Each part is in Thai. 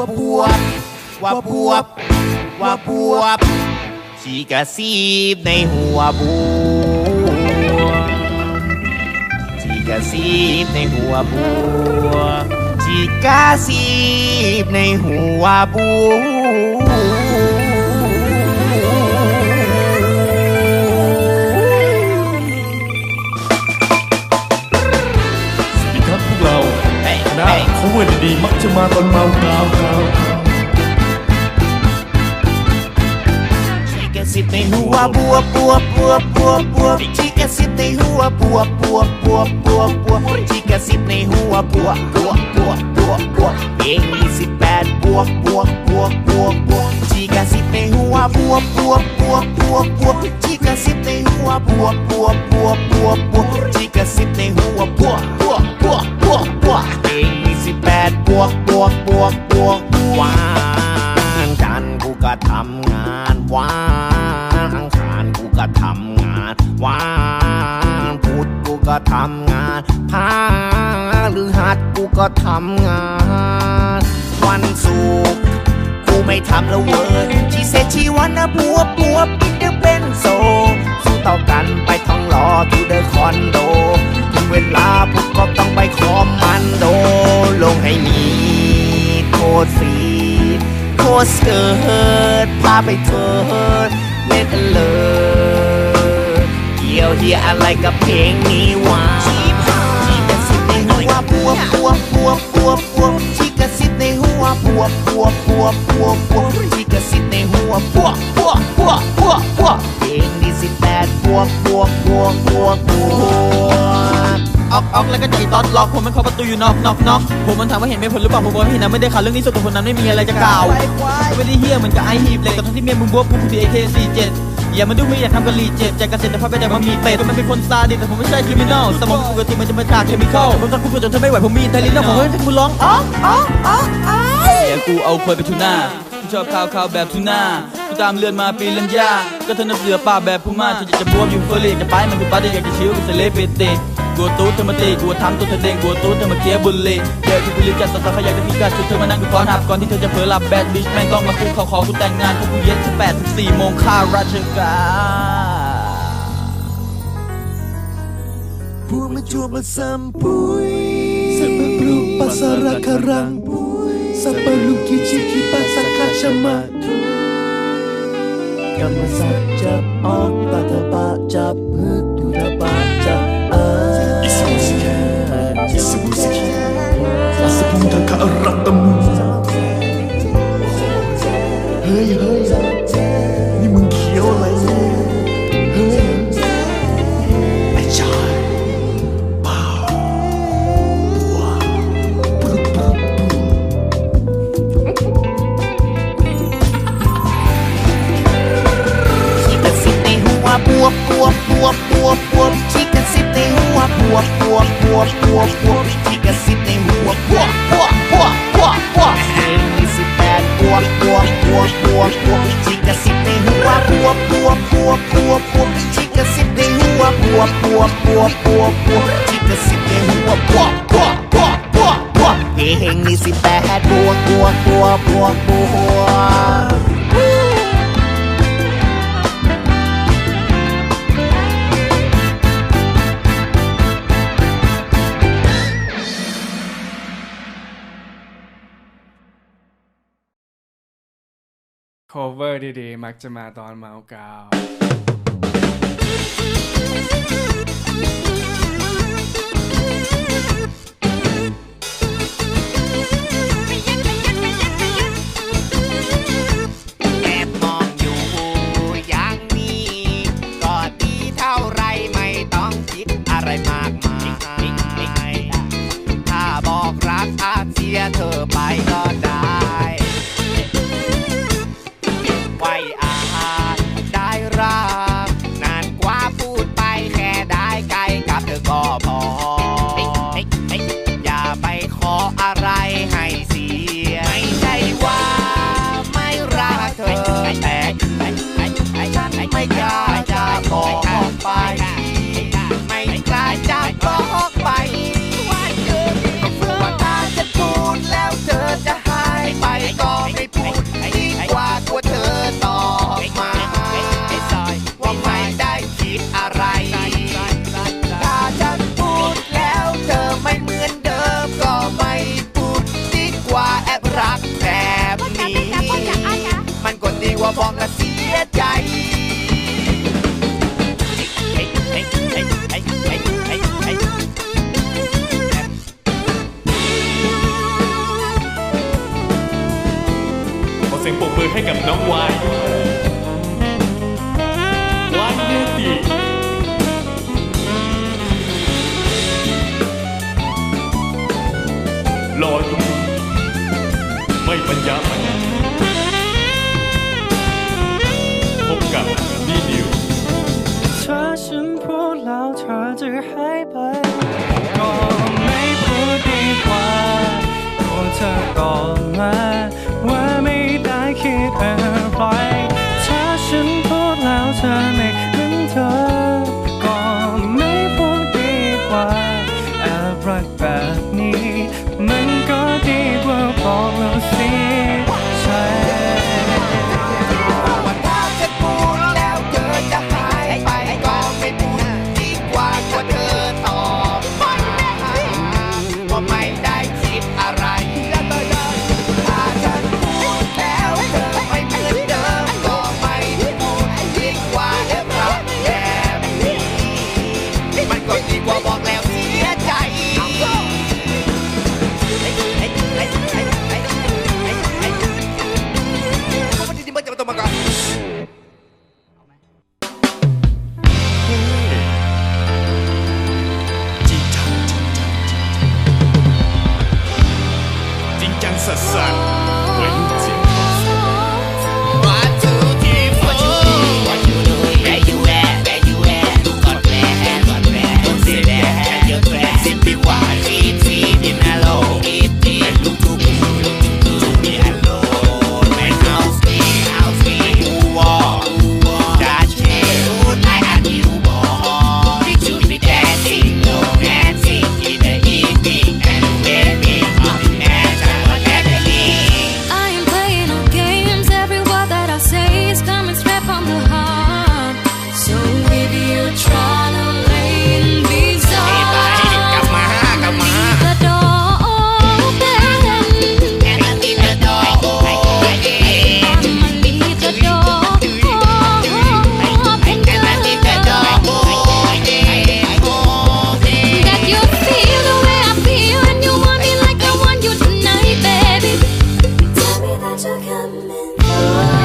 ระซีบในหัวบวบว่าบวบว่าบวบชีกระซีบในหัวบวบชีกระซีบในหัวบัวบชีกระซีบในหัวบัว ณะเฮ้ยเขาเวอร์ดีๆมักจะมาตอนเมากาวครับชีกระซิบในหัวบวบบวบบวบบวบบวบชีกระซิบในหัวบวบ บวบวกบวบวบบวบบวบบวบบวบเองมีสิบแปดบวกบวกบวกบวกวันงานจันกูก็ทำงานวานอังคารกูก็ทำงานวานพุธกูก็ทำงานพาหรือหัดกูก็ทำงาน วันศุกร์กูไม่ทำแล้วเว้ยชีเซชีวันนะบัวบัวปิดเดเป็นโซสู้ต่อกันไปท้องหล่อทูเดอคอนโด เวลาพวกก็ต้องไปคอมมันโดลงให้มีโคตรสีโคตรเกิดพาไปเถิดเล่นกันเลยเกี่ยวเฮียอะไรกับเพลงนี้วะชีกระซิบในหัวบวบบวบบวบบวบบวบชี กระซิบในหัวบวบบวบบวบบวบบวบชีกระซิบในหัวบวบบวบบวบบวบบวบเพลงนี้สิบแปดบวบบวบบวบบวบบวบออกออกแล้วก็ใจตอนล็อกผมมันเคาะประตูอยู่นอกนอกนอกผมมันถามว่าเห็นไม่ผลหรือเปล่าผมบอกว่าเห็นนะไม่ได้ข่าวเรื่องนี้ส่วนตัวคนนั้นไม่มีอะไรจะกล่าวไม่ได้เฮี้ยเหมือนกับไอฮีบเลยแต่ทั้งที่เมียมึงบวบกูคือเอเคสี่เจ็ด อย่ามาดูไม่อยากทำกะหรี่เจ็บใจกระเซ็นแต่พอไปแต่มามีเป็ดมันเป็นคนซาดิสแต่ผมไม่ใช่คริมินอลสมองปกติมันจะมาจากเคมีคอลผมต้องคุกจนทนไม่ไหวผมมีไทลินแล้วผมให้กูร้องอ๋ออ๋ออ๋ออ๋อเดี๋ยวกูเอาควยไปทูน่ากูชอบข้าวข้าวแบบทูน่ากูตามเลือนมาปีลัญญาก็เธอนับเสือป่าแบบพูม่าเธออยากจะบวมอยู่เฟอร์รี่จะไปมันคือป้าที่อยากจะชิวกับเซเลบริตี้ กลัวตู้เธอมาตีกลัวทำตัวเธอเด้งกลัวตู้เธอมาเคลียร์บุลเล่เดี๋ยวที่กูรีบจัดสตอเขายากจะพิกัดชุดเธอมานั่งกูฟ้อนหับก่อนที่เธอจะเผลอหลับแบดบิชแม่งต้องมาคุกเขาขอกูแต่งงานพวกกูเย็นที่แปดถึงสี่โมงค่าราชการ Puma cuma sampui Sebelum pasara karang Sebelum kici pasa kacamata Kama sajab ok Tata bajab Hutu da bajab عندك الرقم บบวบบวบบวบบวบชีกระซิบในหัวบวบบวบบวบบวบบวบชีกระซิบในหัวบวบบวบบวบบวบบวบเฮงนี่สิบแปดบวบบวบบวบบวบบว cover ดีๆ มักจะมาตอนเมากาว น้องวายวันเนตีรออยู่ไม่ปัญญามันพบกับนี่นิวเธอฉันพูดแล้วเธอจะหายไปก็ไม่พูดดีกว่าโอ้เธอก่อนมา time Oh.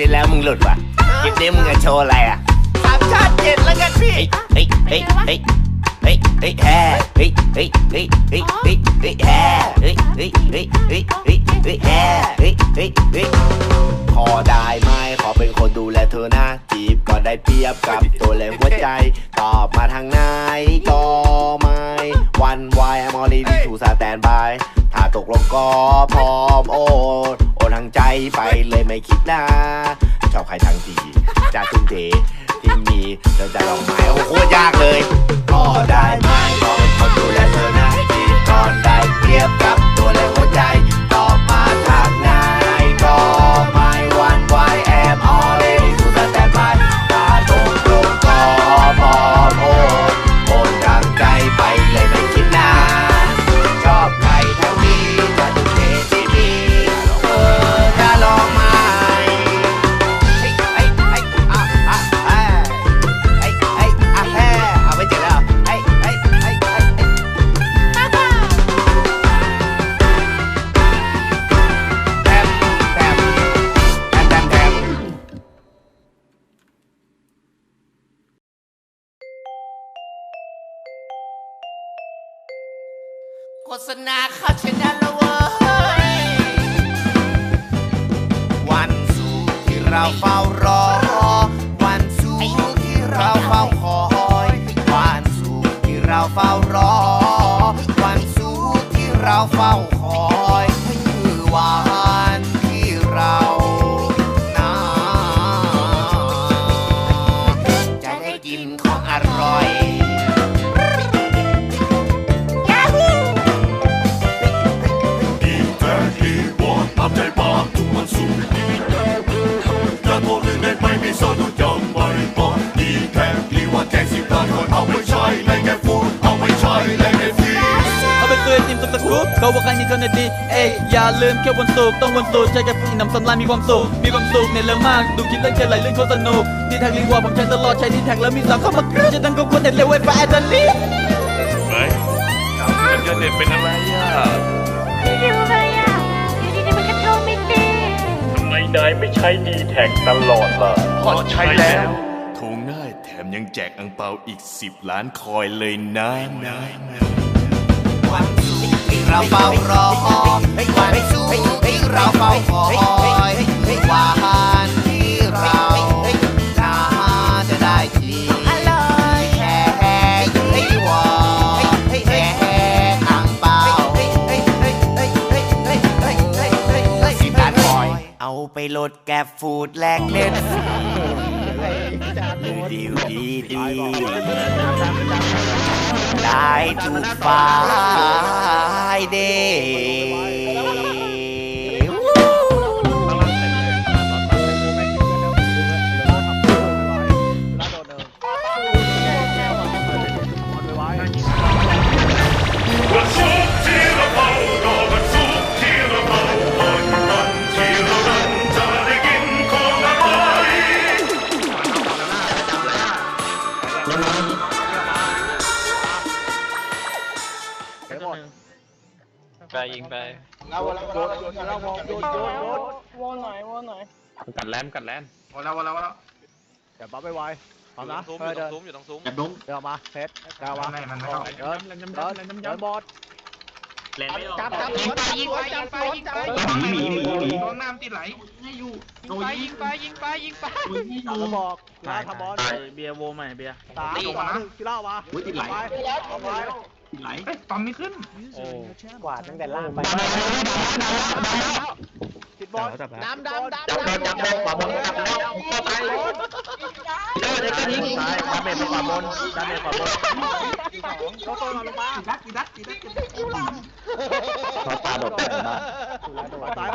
ที่แล้วมึงหลุดว่ะคลิปนี้มึงจะโชว์อะไรอะสามชาติเจ็ดแล้วกันพี่ เฮ้ยเฮ้ยเฮ้ยเฮ้ยเฮ้ยแฮ่เฮ้ยเฮ้ยเฮ้ยเฮ้ยเฮ้ยเฮ้ยแฮ่เฮ้ยเฮ้ยเฮ้ยเฮ้ยเฮ้ยเฮ้ยแฮ่เฮ้ยเฮ้ยเฮ้ยขอได้ไหมขอเป็นคนดูแลเธอนะจีบก็ได้เปรียบกับตัวและหัวใจ ตอบมาทางไหนก็ไม่วันวายมอลีดีทูสแตนบายถ้าตกลงก็พร้อมโอน โอนทางใจไปเลยไม่คิดนะชอบใครทางทีจะทุ่มเทที่มีเธอจะลองไหมโอ้โหโคตรยากเลยขอได้ไหมก็เป็นคนดูแลเธอนะจีก่อนได้เปรียบกับ เราเฝ้ารอ วันสู่ที่เราเฝ้าคอยวันสู่ที่เราเฝ้ารอ วันสู่ที่เราเฝ้า เด็กไม่มีสนุกยังไม่พอดีแท้ดีว่าแจกสิบล้านคนเอาไม่ใช่แรงแค่ฟูดเอาไม่ใช่แรงแค่ฟรีเอาไปเตือนทีมสกู๊ปเขาบอกกันนี่คนดีเอ้ยอย่าลืมแค่วันศุกร์ต้องวันศุกร์ใช้กับผู้นำสำราญมีความสุขมีความสุขในเรื่องมากดูคลิปเล่นเกมไหลเรื่องโคตรสนุกดีแท็กลิงว่าผมใช้ตลอดใช้ดีแท็กแล้วมีสาวเข้ามากระจะตั้งก็คนเด็ดเร็วไว้ไฟแอดลิงไหมเกิดเด็ดเป็นอะไรอะ นายไม่ใช้ดีแท็กตลอดล่ะพอใช้แล้วโทรง่ายแถมยังแจกอังเปาอีก 10 ล้านคอยเลยนะนะวันศุกร์ที่เราเฝ้ารอวันศุกร์ที่เราเฝ้าคอยวัน เอาไปโหลดแกบฟูดแลกเน็ตดีดีดีได้ทุกฝ่ายเด กัดแลมกัดแลมเดี๋ยวบ๊อบไปไวพร้อมนะซุ้มเอออยู่ตเดิรงนซุ้มอยู่ตรงซุ้มเดินออกมาเพชรกาวาเดินเดินเดินเดินบอดแลมไม่ออกจับจับยิงไปยิงไปยิงไปยิงไปหมีหมีหมีโดนน้ำติดไหลให้อยู่ยิงไปยิงไปยิงไปยิงไปแล้วบอกลาทำบอลเบียร์โวใหม่เบียร์สามสองหนึ่งกิล่าวะอุ้ยติดไหล ไปเอาไปติดไหลกวาดตั้งแต่ล่างไปติด บอลดำดำดำจับโดนจับโดนขวาบนดับโดนเข้าไปเจอเด็กก็ยิงซ้ายดาเมจขวาบนดาเมจขวาบนเขาโตมาลงมากี่นัดกี่นัดกี่นัดขอตาดดไปมา